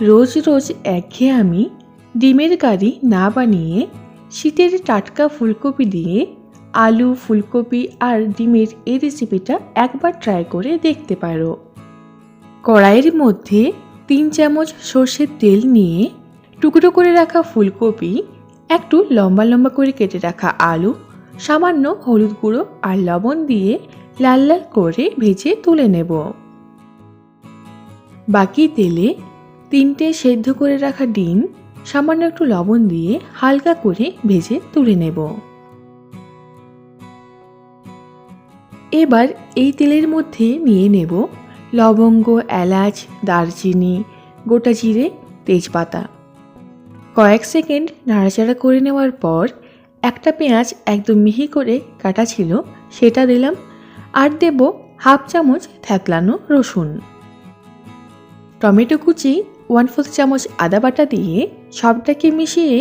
রোজ রোজ একঘেয়ে আমি ডিমের কারি না বানিয়ে শীতের টাটকা ফুলকপি দিয়ে আলু, ফুলকপি আর ডিমের এই রেসিপিটা একবার ট্রাই করে দেখতে পারো। কড়াইয়ের মধ্যে তিন চামচ সর্ষের তেল নিয়ে টুকরো করে রাখা ফুলকপি, একটু লম্বা লম্বা করে কেটে রাখা আলু, সামান্য হলুদ গুঁড়ো আর লবণ দিয়ে লাল লাল করে ভেজে তুলে নেব। বাকি তেলে তিনটে সেদ্ধ করে রাখা ডিম, সামান্য একটু লবণ দিয়ে হালকা করে ভেজে তুলে নেব। এবার এই তেলের মধ্যে নিয়ে নেব লবঙ্গ, এলাচ, দারচিনি, গোটা জিরে, তেজপাতা। কয়েক সেকেন্ড নাড়াচাড়া করে নেওয়ার পর একটা পেঁয়াজ একদম মিহি করে কাটা ছিল, সেটা দিলাম। আর দেব হাফ চামচ থ্যাকলানো রসুন। টমেটো কুচি ওয়ান ফোর্থ চামচ আদা বাটা দিয়ে সবটাকে মিশিয়ে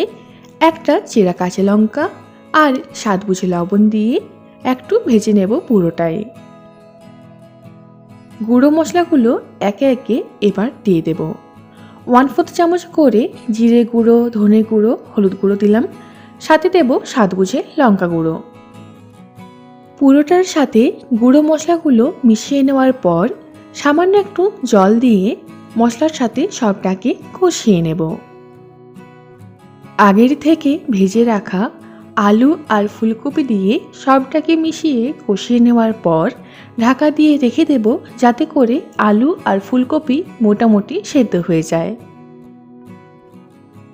একটা চেরা কাঁচা লঙ্কা আর স্বাদ বুঝে লবণ দিয়ে একটু ভেজে নেব পুরোটাই। গুঁড়ো মশলাগুলো একে একে এবার দিয়ে দেব। ওয়ান ফোর্থ চামচ করে জিরে গুঁড়ো, ধনে গুঁড়ো, হলুদ গুঁড়ো দিলাম। সাথে দেব স্বাদ বুঝে লঙ্কা গুঁড়ো। পুরোটার সাথে গুঁড়ো মশলাগুলো মিশিয়ে নেওয়ার পর সামান্য একটু জল দিয়ে মশলার সাথে সবটাকে কষিয়ে নেব। আগের থেকে ভেজে রাখা আলু আর ফুলকপি দিয়ে সবটাকে মিশিয়ে কষিয়ে নেওয়ার পর ঢাকা দিয়ে রেখে দেব যাতে করে আলু আর ফুলকপি মোটামুটি সেদ্ধ হয়ে যায়।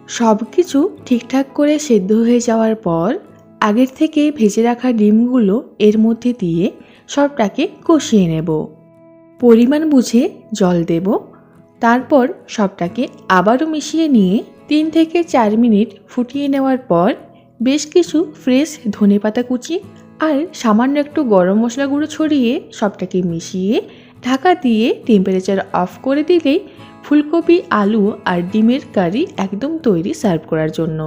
সব কিছু ঠিকঠাক করে সেদ্ধ হয়ে যাওয়ার পর আগের থেকে ভেজে রাখা ডিমগুলো এর মধ্যে দিয়ে সবটাকে কষিয়ে নেব। পরিমাণ বুঝে জল দেব। তারপর সবটাকে আবারও মিশিয়ে নিয়ে তিন থেকে চার মিনিট ফুটিয়ে নেওয়ার পর বেশ কিছু ফ্রেশ ধনেপাতা কুচি আর সামান্য একটু গরম মশলা গুঁড়ো ছড়িয়ে সবটাকে মিশিয়ে ঢাকা দিয়ে টেম্পারেচার অফ করে দিলেই ফুলকপি, আলু আর ডিমের কারি একদম তৈরি সার্ভ করার জন্য।